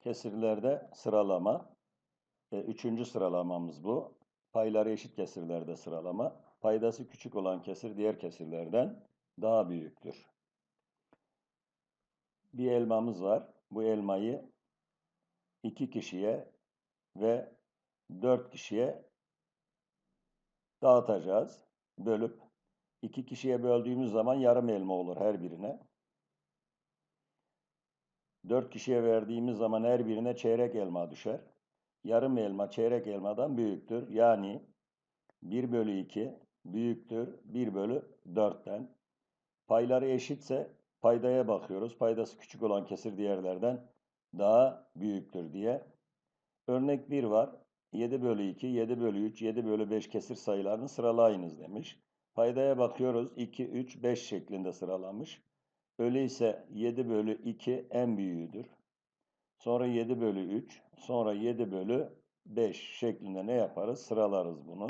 Kesirlerde sıralama. E, üçüncü sıralamamız bu. Payları eşit kesirlerde sıralama. Paydası küçük olan kesir diğer kesirlerden daha büyüktür. Bir elmamız var. Bu elmayı iki kişiye ve dört kişiye dağıtacağız. Bölüp iki kişiye böldüğümüz zaman yarım elma olur her birine. Dört kişiye verdiğimiz zaman her birine çeyrek elma düşer. Yarım elma çeyrek elmadan büyüktür. Yani 1 bölü 2 büyüktür 1 bölü 4'ten. Payları eşitse paydaya bakıyoruz. Paydası küçük olan kesir diğerlerden daha büyüktür diye. Örnek 1 var. 7 bölü 2, 7 bölü 3, 7 bölü 5 kesir sayılarını sıralayınız demiş. Paydaya bakıyoruz. 2, 3, 5 şeklinde sıralanmış. Öyleyse 7 bölü 2 en büyüğüdür. Sonra 7 bölü 3, sonra 7 bölü 5 şeklinde ne yaparız? Sıralarız bunu.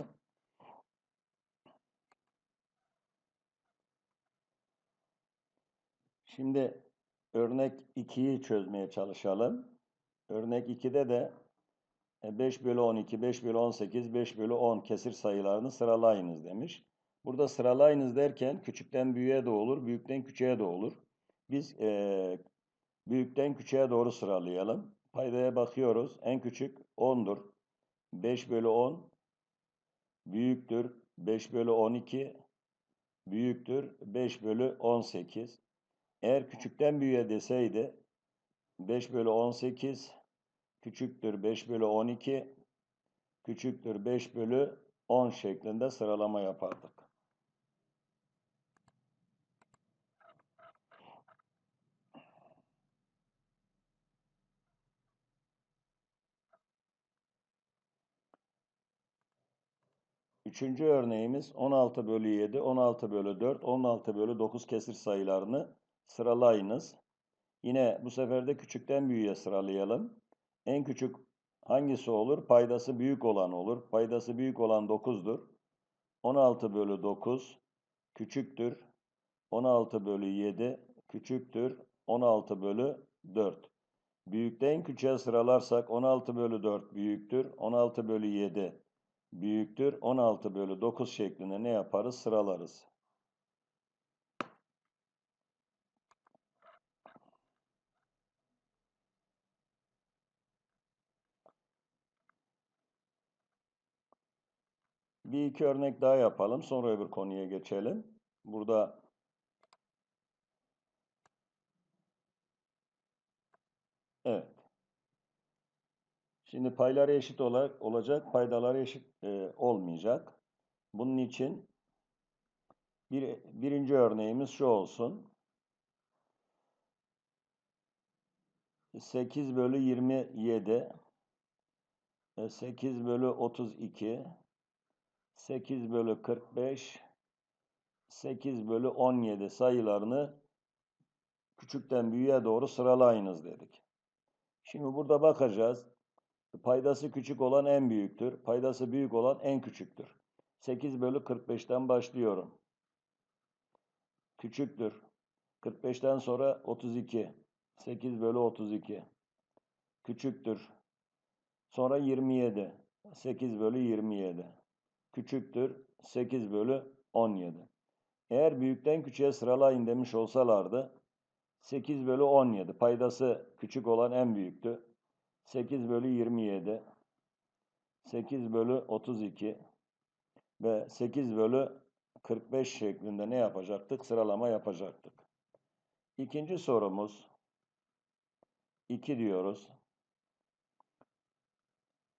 Şimdi örnek 2'yi çözmeye çalışalım. Örnek 2'de de 5 bölü 12, 5 bölü 18, 5 bölü 10 kesir sayılarını sıralayınız demiş. Burada sıralayınız derken küçükten büyüğe de olur, büyükten küçüğe de olur. Biz e, büyükten küçüğe doğru sıralayalım. Paydaya bakıyoruz. En küçük 10'dur. 5 bölü 10 büyüktür. 5 bölü 12 büyüktür. 5 bölü 18. Eğer küçükten büyüğe deseydi 5 bölü 18 küçüktür 5 bölü 12 küçüktür 5 bölü 10 şeklinde sıralama yapardık. Üçüncü örneğimiz 16 bölü 7, 16 bölü 4, 16 bölü 9 kesir sayılarını sıralayınız. Yine bu sefer de küçükten büyüğe sıralayalım. En küçük hangisi olur? Paydası büyük olan olur. Paydası büyük olan 9'dur. 16 bölü 9 küçüktür. 16 bölü 7 küçüktür. 16 bölü 4. Büyükten küçüğe sıralarsak 16 bölü 4 büyüktür. 16 bölü 7 büyüktür. 16 bölü 9 şeklinde ne yaparız? Sıralarız. Bir iki örnek daha yapalım. Sonra öbür konuya geçelim. Burada Evet. Şimdi payları eşit olarak olacak, paydaları eşit e, olmayacak. Bunun için bir, birinci örneğimiz şu olsun. 8 bölü 27 8 e, bölü 32 8 bölü 45 8 bölü 17 sayılarını küçükten büyüğe doğru sıralayınız dedik. Şimdi burada bakacağız. Paydası küçük olan en büyüktür. Paydası büyük olan en küçüktür. 8 bölü 45'ten başlıyorum. Küçüktür. 45'ten sonra 32. 8 bölü 32. Küçüktür. Sonra 27. 8 bölü 27. Küçüktür. 8 bölü 17. Eğer büyükten küçüğe sıralayın demiş olsalardı 8 bölü 17. Paydası küçük olan en büyüktü. 8 bölü 27, 8 bölü 32 ve 8 bölü 45 şeklinde ne yapacaktık? Sıralama yapacaktık. İkinci sorumuz 2 diyoruz.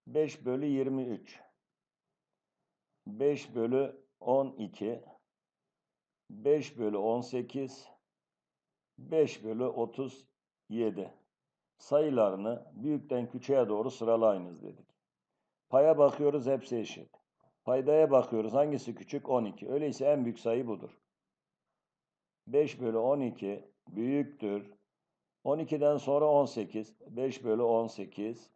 5 bölü 23 5 bölü 12 5 bölü 18 5 bölü 37 sayılarını büyükten küçüğe doğru sıralayınız dedik. Paya bakıyoruz hepsi eşit. Paydaya bakıyoruz hangisi küçük? 12. Öyleyse en büyük sayı budur. 5 bölü 12 büyüktür. 12'den sonra 18. 5 bölü 18.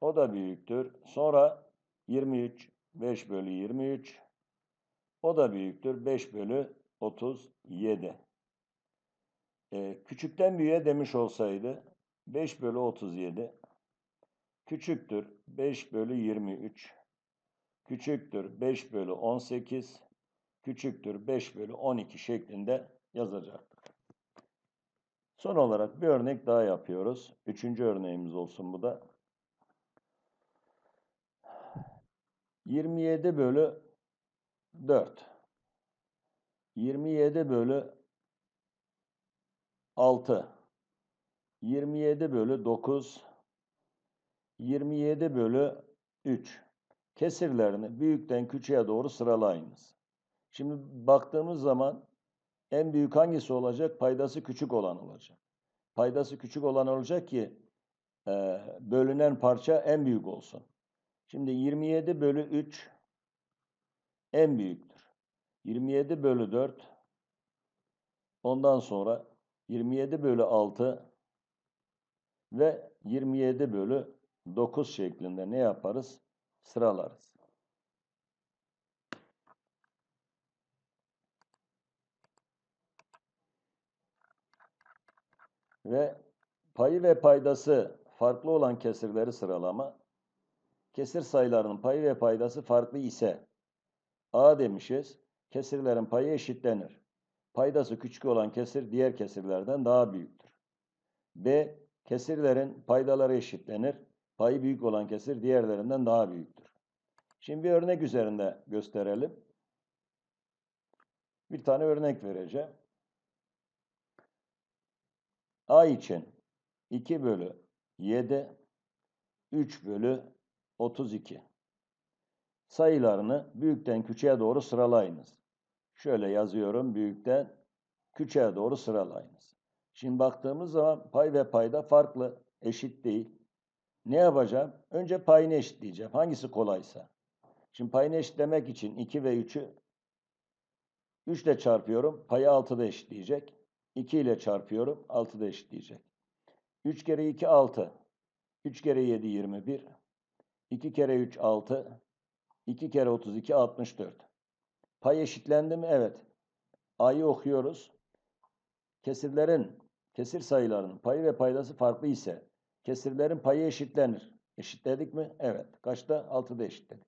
O da büyüktür. Sonra 23. 5 bölü 23. O da büyüktür. 5 bölü 37. Ee, küçükten büyüğe demiş olsaydı 5 bölü 37 küçüktür 5 bölü 23 küçüktür 5 bölü 18 küçüktür 5 bölü 12 şeklinde yazacaktık. Son olarak bir örnek daha yapıyoruz. Üçüncü örneğimiz olsun bu da. 27 bölü 4. 27 bölü 6. 27 bölü 9. 27 bölü 3. Kesirlerini büyükten küçüğe doğru sıralayınız. Şimdi baktığımız zaman en büyük hangisi olacak? Paydası küçük olan olacak. Paydası küçük olan olacak ki e, bölünen parça en büyük olsun. Şimdi 27 bölü 3 en büyüktür. 27 bölü 4 ondan sonra 27 bölü 6 ve 27 bölü 9 şeklinde ne yaparız? Sıralarız. Ve payı ve paydası farklı olan kesirleri sıralama. Kesir sayılarının payı ve paydası farklı ise A demişiz. Kesirlerin payı eşitlenir. Paydası küçük olan kesir diğer kesirlerden daha büyüktür. B. Kesirlerin paydaları eşitlenir. Payı büyük olan kesir diğerlerinden daha büyüktür. Şimdi bir örnek üzerinde gösterelim. Bir tane örnek vereceğim. A için 2 bölü 7, 3 bölü 32. Sayılarını büyükten küçüğe doğru sıralayınız. Şöyle yazıyorum büyükten küçüğe doğru sıralayınız. Şimdi baktığımız zaman pay ve payda farklı, eşit değil. Ne yapacağım? Önce payını eşitleyeceğim. Hangisi kolaysa. Şimdi payını eşitlemek için 2 ve 3'ü 3 ile çarpıyorum. Payı 6'da eşitleyecek. 2 ile çarpıyorum. 6'da eşitleyecek. 3 kere 2 6. 3 kere 7 21. 2 kere 3 6. 2 kere 32 64. Pay eşitlendi mi? Evet. A'yı okuyoruz. Kesirlerin, kesir sayılarının payı ve paydası farklı ise kesirlerin payı eşitlenir. Eşitledik mi? Evet. Kaçta? 6'da eşitledik.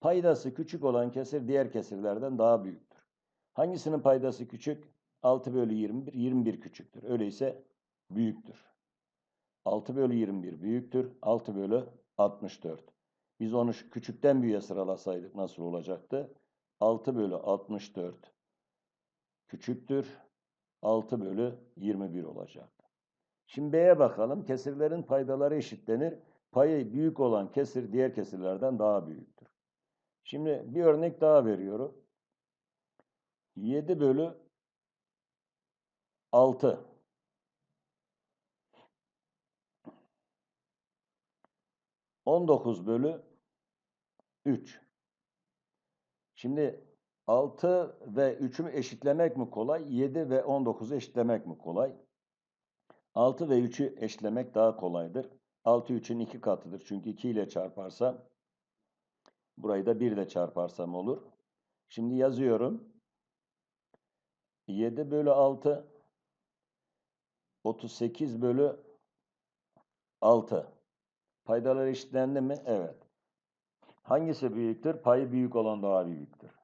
Paydası küçük olan kesir diğer kesirlerden daha büyüktür. Hangisinin paydası küçük? 6 bölü 21, 21 küçüktür. Öyleyse büyüktür. 6 bölü 21 büyüktür. 6 bölü 64. Biz onu küçükten büyüğe sıralasaydık nasıl olacaktı? 6 bölü 64 küçüktür. 6 bölü 21 olacak. Şimdi B'ye bakalım. Kesirlerin paydaları eşitlenir. Payı büyük olan kesir diğer kesirlerden daha büyüktür. Şimdi bir örnek daha veriyorum. 7 bölü 6. On dokuz bölü 3. Şimdi 6 ve 3'ü eşitlemek mi kolay? 7 ve 19'u eşitlemek mi kolay? 6 ve 3'ü eşitlemek daha kolaydır. 6 3'ün 2 katıdır. Çünkü 2 ile çarparsam burayı da 1 ile çarparsam olur. Şimdi yazıyorum. 7 bölü 6 38 bölü 6. Paydalar eşitlendi mi? Evet. Hangisi büyüktür? Payı büyük olan daha büyüktür.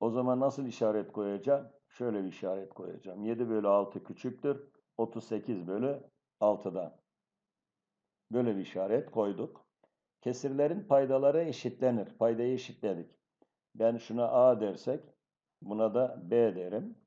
O zaman nasıl işaret koyacağım? Şöyle bir işaret koyacağım. 7 bölü 6 küçüktür. 38 bölü 6'dan. Böyle bir işaret koyduk. Kesirlerin paydaları eşitlenir. Paydayı eşitledik. Ben şuna A dersek buna da B derim.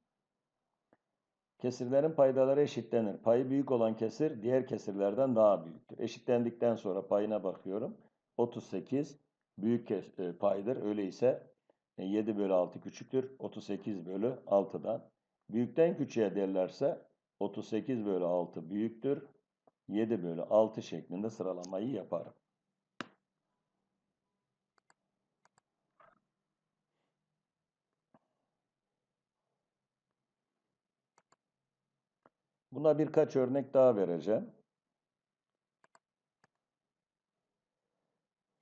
Kesirlerin paydaları eşitlenir. Payı büyük olan kesir diğer kesirlerden daha büyüktür. Eşitlendikten sonra payına bakıyorum. 38 büyük e, paydır. Öyleyse 7 e, bölü 6 küçüktür. 38 bölü 6'dan. Büyükten küçüğe derlerse 38 bölü 6 büyüktür. 7 bölü 6 şeklinde sıralamayı yaparım. Buna birkaç örnek daha vereceğim.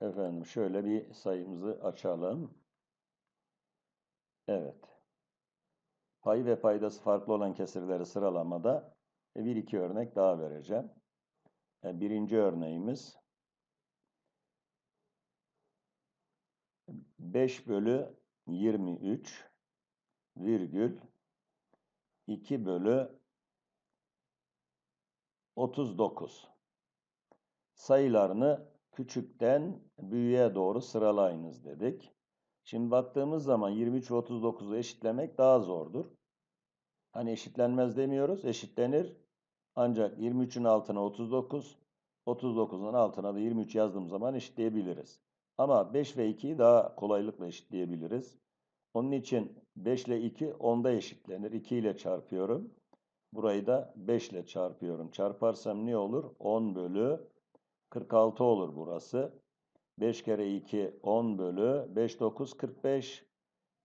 Efendim şöyle bir sayımızı açalım. Evet. Payı ve paydası farklı olan kesirleri sıralamada bir iki örnek daha vereceğim. E, birinci örneğimiz 5 bölü 23 virgül 2 bölü 39 sayılarını küçükten büyüğe doğru sıralayınız dedik. Şimdi baktığımız zaman 23 ve 39'u eşitlemek daha zordur. Hani eşitlenmez demiyoruz, eşitlenir. Ancak 23'ün altına 39, 39'un altına da 23 yazdığım zaman eşitleyebiliriz. Ama 5 ve 2'yi daha kolaylıkla eşitleyebiliriz. Onun için 5 ile 2 10'da eşitlenir. 2 ile çarpıyorum. Burayı da 5 ile çarpıyorum. Çarparsam ne olur? 10 bölü 46 olur burası. 5 kere 2 10 bölü 5 9 45.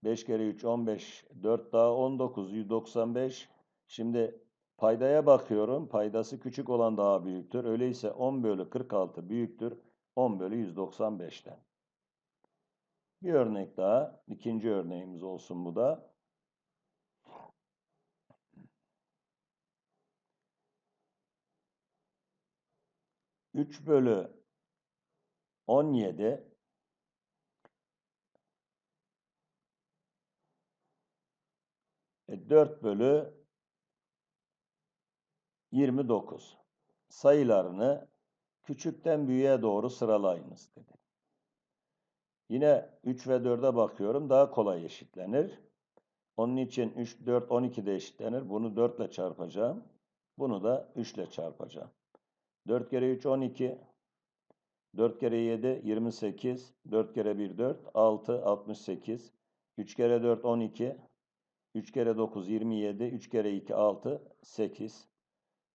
5 kere 3 15. 4 daha 19 195. Şimdi paydaya bakıyorum. Paydası küçük olan daha büyüktür. Öyleyse 10 bölü 46 büyüktür. 10 bölü 195'ten. Bir örnek daha. ikinci örneğimiz olsun bu da. 3 bölü 17 4 e, bölü 29 sayılarını küçükten büyüğe doğru sıralayınız dedi. Yine 3 ve 4'e bakıyorum. Daha kolay eşitlenir. Onun için 3, 4, 12 de eşitlenir. Bunu 4 ile çarpacağım. Bunu da 3 ile çarpacağım. 4 kere 3 12. 4 kere 7 28. 4 kere 1 4. 6 68. 3 kere 4 12. 3 kere 9 27. 3 kere 2 6 8.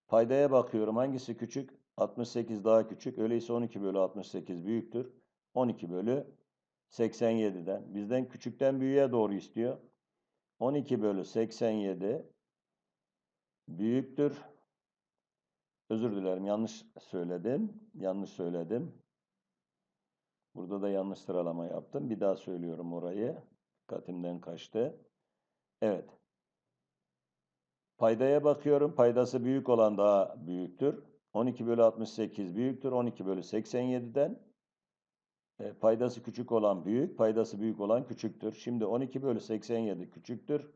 Paydaya bakıyorum. Hangisi küçük? 68 daha küçük. Öyleyse 12 bölü 68 büyüktür. 12 bölü 87'den. Bizden küçükten büyüğe doğru istiyor. 12 bölü 87 büyüktür. Özür dilerim yanlış söyledim. Yanlış söyledim. Burada da yanlış sıralama yaptım. Bir daha söylüyorum orayı. Dikkatimden kaçtı. Evet. Paydaya bakıyorum. Paydası büyük olan daha büyüktür. 12 bölü 68 büyüktür. 12 bölü 87'den. E, paydası küçük olan büyük. Paydası büyük olan küçüktür. Şimdi 12 bölü 87 küçüktür.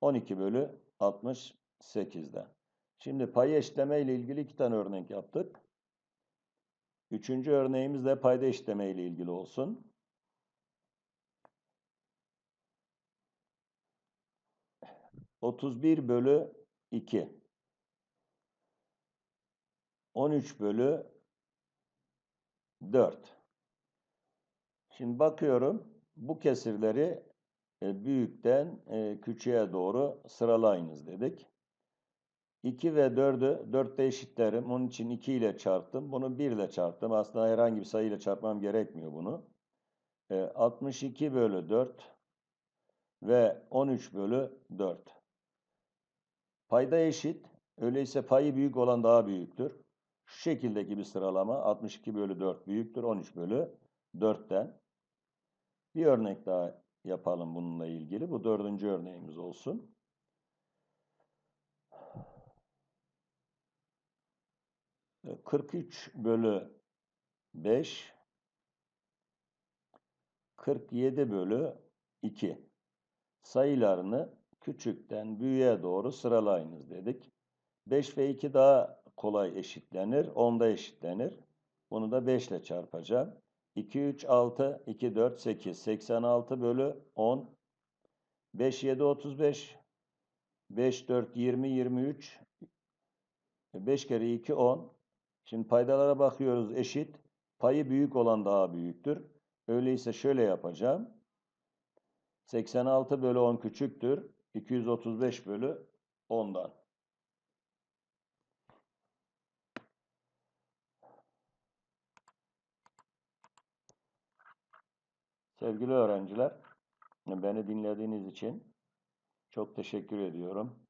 12 bölü 68'den. Şimdi payı eşitleme ile ilgili iki tane örnek yaptık. Üçüncü örneğimiz de payda eşitleme ile ilgili olsun. Otuz bir bölü iki. On üç bölü dört. Şimdi bakıyorum bu kesirleri e, büyükten e, küçüğe doğru sıralayınız dedik. 2 ve 4'ü 4'te eşitlerim. Onun için 2 ile çarptım. Bunu 1 ile çarptım. Aslında herhangi bir sayı ile çarpmam gerekmiyor bunu. E, 62 bölü 4 ve 13 bölü 4. Payda eşit. Öyleyse payı büyük olan daha büyüktür. Şu şekildeki bir sıralama 62 bölü 4 büyüktür 13 bölü 4'ten. Bir örnek daha yapalım bununla ilgili. Bu dördüncü örneğimiz olsun. 43 bölü 5 47 bölü 2 sayılarını küçükten büyüğe doğru sıralayınız dedik. 5 ve 2 daha kolay eşitlenir. 10'da eşitlenir. Bunu da 5 ile çarpacağım. 2, 3, 6, 2, 4, 8. 86 bölü 10. 5, 7, 35. 5, 4, 20, 23. 5 kere 2, 10. Şimdi paydalara bakıyoruz eşit. Payı büyük olan daha büyüktür. Öyleyse şöyle yapacağım. 86 bölü 10 küçüktür. 235 bölü 10'dan. Sevgili öğrenciler, beni dinlediğiniz için çok teşekkür ediyorum.